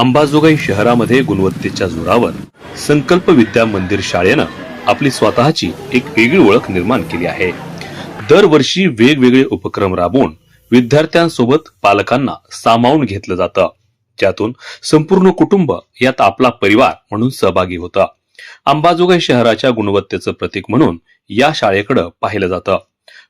अंबाजोगाई शहरामध्ये गुणवत्तेच्या जोरावर संकल्प विद्या मंदिर शाळेनं आपली स्वतःची एक वेगळी ओळख निर्माण केली आहे. दरवर्षी वेगवेगळे उपक्रम राबवून विद्यार्थ्यांसोबत पालकांना सामावून घेतलं जातं. ज्यातून संपूर्ण कुटुंब यात आपला परिवार म्हणून सहभागी होतं. अंबाजोगाई शहराच्या गुणवत्तेचं प्रतीक म्हणून या शाळेकडे पाहिलं जातं.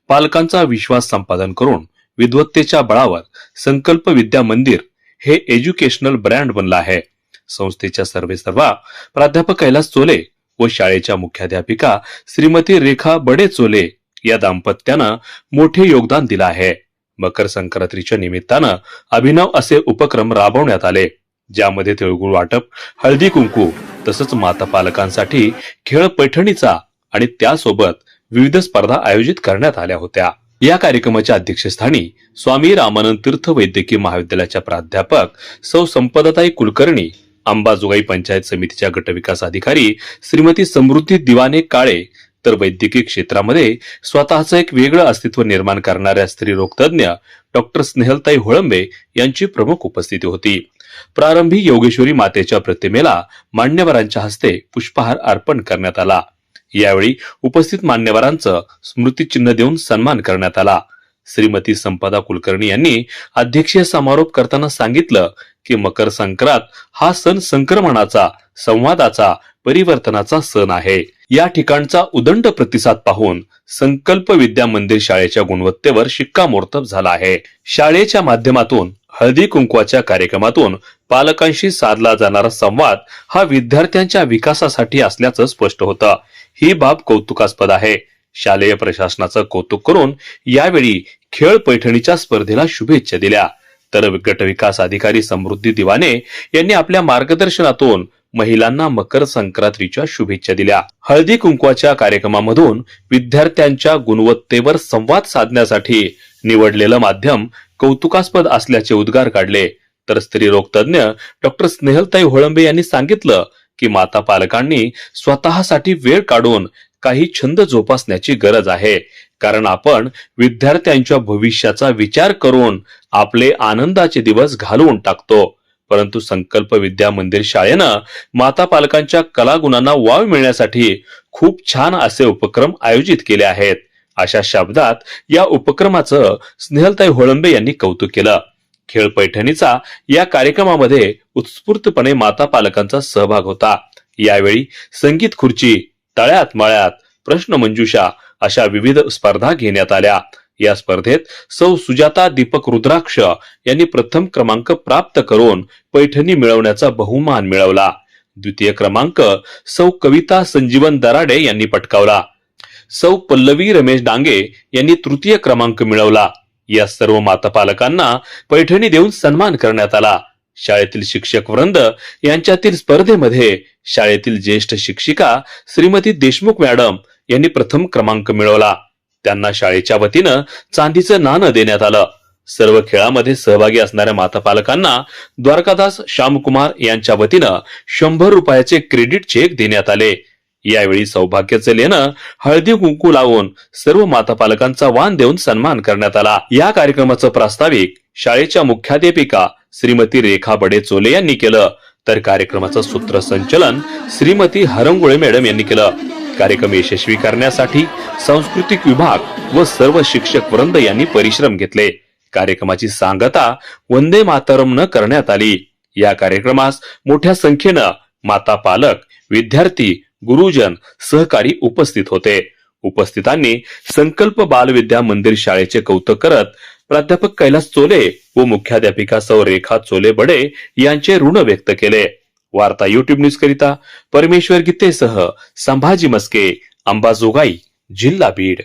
पालकांचा विश्वास संपादन करून विद्वत्तेच्या बळावर संकल्प विद्या मंदिर हे एज्युकेशनल ब्रँड बनलं आहे. संस्थेच्या सर्वेसर्वा प्राध्यापक कैलास चोले व शाळेच्या मुख्याध्यापिका श्रीमती रेखा बडे चोले या दाम्पत्यानं मोठे योगदान दिलं आहे. मकर संक्रांतीच्या निमित्तानं अभिनव असे उपक्रम राबवण्यात आले ज्यामध्ये तिळगुळ वाटप हळदी कुंकू तसंच माता पालकांसाठी खेळ पैठणीचा आणि त्यासोबत विविध स्पर्धा आयोजित करण्यात आल्या होत्या. या कार्यक्रमाच्या अध्यक्षस्थानी स्वामी रामानंद तीर्थ वैद्यकीय महाविद्यालयाच्या प्राध्यापक सौ संपदाताई कुलकर्णी अंबाजोगाई पंचायत समितीच्या गटविकास अधिकारी श्रीमती समृद्धी दिवाने काळे तर वैद्यकीय क्षेत्रामध्ये स्वतःचं एक वेगळं अस्तित्व निर्माण करणाऱ्या स्त्री रोगतज्ञ डॉक्टर स्नेहलताई होळंबे यांची प्रमुख उपस्थिती होती. प्रारंभी योगेश्वरी मातेच्या प्रतिमेला मान्यवरांच्या हस्ते पुष्पहार अर्पण करण्यात आला. यावेळी उपस्थित मान्यवरांचं स्मृतिचिन्ह देऊन सन्मान करण्यात आला. श्रीमती संपदा कुलकर्णी यांनी अध्यक्षीय समारोप करताना सांगितलं की मकर संक्रांत हा सण संक्रमणाचा संवादाचा परिवर्तनाचा सण आहे. या ठिकाणचा उदंड प्रतिसाद पाहून संकल्प विद्या मंदिर शाळेच्या गुणवत्तेवर शिक्कामोर्तब झाला आहे. शाळेच्या माध्यमातून हळदी कुंकवाच्या कार्यक्रमातून पालकांशी साधला जाणारा संवाद हा विद्यार्थ्यांच्या विकासासाठी असल्याचं स्पष्ट होतं. ही बाब कौतुकास्पद आहे. शालेय प्रशासनाचं कौतुक करून यावेळी खेळ पैठणीच्या स्पर्धेला शुभेच्छा दिल्या. तर गट विकास अधिकारी समृद्धी दिवाने यांनी आपल्या मार्गदर्शनातून महिलांना मकर संक्रांतीच्या शुभेच्छा दिल्या. हळदी कुंकवाच्या कार्यक्रमामधून विद्यार्थ्यांच्या गुणवत्तेवर संवाद साधण्यासाठी निवडलेलं माध्यम कौतुकास्पद असल्याचे उद्गार काढले. तर स्त्रीरोग तज्ज्ञ डॉक्टर स्नेहलताई होळंबे यांनी सांगितलं की माता पालकांनी स्वतःसाठी वेळ काढून काही छंद जोपासण्याची गरज आहे. कारण आपण विद्यार्थ्यांच्या भविष्याचा विचार करून आपले आनंदाचे दिवस घालवून टाकतो. परंतु संकल्प विद्या मंदिर शाळेनं माता पालकांच्या कलागुणांना वाव मिळण्यासाठी खूप छान असे उपक्रम आयोजित केले आहेत. अशा शब्दात या उपक्रमाचं स्नेहलताई होळंबे यांनी कौतुक केलं. खेळ पैठणीचा या कार्यक्रमामध्ये उत्स्फूर्तपणे माता पालकांचा सहभाग होता. यावेळी संगीत खुर्ची तळ्यात मळ्यात प्रश्न मंजुषा अशा विविध स्पर्धा घेण्यात आल्या. या स्पर्धेत सौ सुजाता दीपक रुद्राक्ष यांनी प्रथम क्रमांक प्राप्त करून पैठणी मिळवण्याचा बहुमान मिळवला. द्वितीय क्रमांक सौ कविता संजीवन दराडे यांनी पटकावला. सौ पल्लवी रमेश डांगे यांनी तृतीय क्रमांक मिळवला. या सर्व मातापालकांना पैठणी देऊन सन्मान करण्यात आला. शाळेतील शिक्षक वृंद यांच्यातील स्पर्धेमध्ये शाळेतील ज्येष्ठ शिक्षिका श्रीमती देशमुख मॅडम यांनी प्रथम क्रमांक मिळवला. त्यांना शाळेच्या वतीनं चांदीचं नाणं देण्यात आलं. सर्व खेळामध्ये सहभागी असणाऱ्या मातापालकांना द्वारकादास श्यामकुमार यांच्या वतीनं शंभर रुपयाचे क्रेडिट चेक देण्यात आले. यावेळी सौभाग्याचं लेणं हळदी कुंकू लावून सर्व माता पालकांचा वाण देऊन सन्मान करण्यात आला. या कार्यक्रमाचं प्रास्ताविक शाळेच्या मुख्याध्यापिका श्रीमती रेखा बडे चोले यांनी केलं. तर कार्यक्रमाचं सूत्रसंचलन श्रीमती हरंगुळे मॅडम यांनी केलं. कार्यक्रम यशस्वी करण्यासाठी सांस्कृतिक विभाग व सर्व शिक्षक वृंद यांनी परिश्रम घेतले. कार्यक्रमाची सांगता वंदे मातरम न करण्यात आली. या कार्यक्रमास मोठ्या संख्येनं माता पालक विद्यार्थी गुरुजन सहकारी उपस्थित होते. उपस्थितांनी संकल्प बालविद्या मंदिर शाळेचे कौतुक करत प्राध्यापक कैलास चोले व मुख्याध्यापिका सौ रेखा चोले बडे यांचे ऋण व्यक्त केले. वार्ता युट्यूब न्यूज करिता परमेश्वर गीतेसह संभाजी मस्के अंबाजोगाई जिल्हा बीड.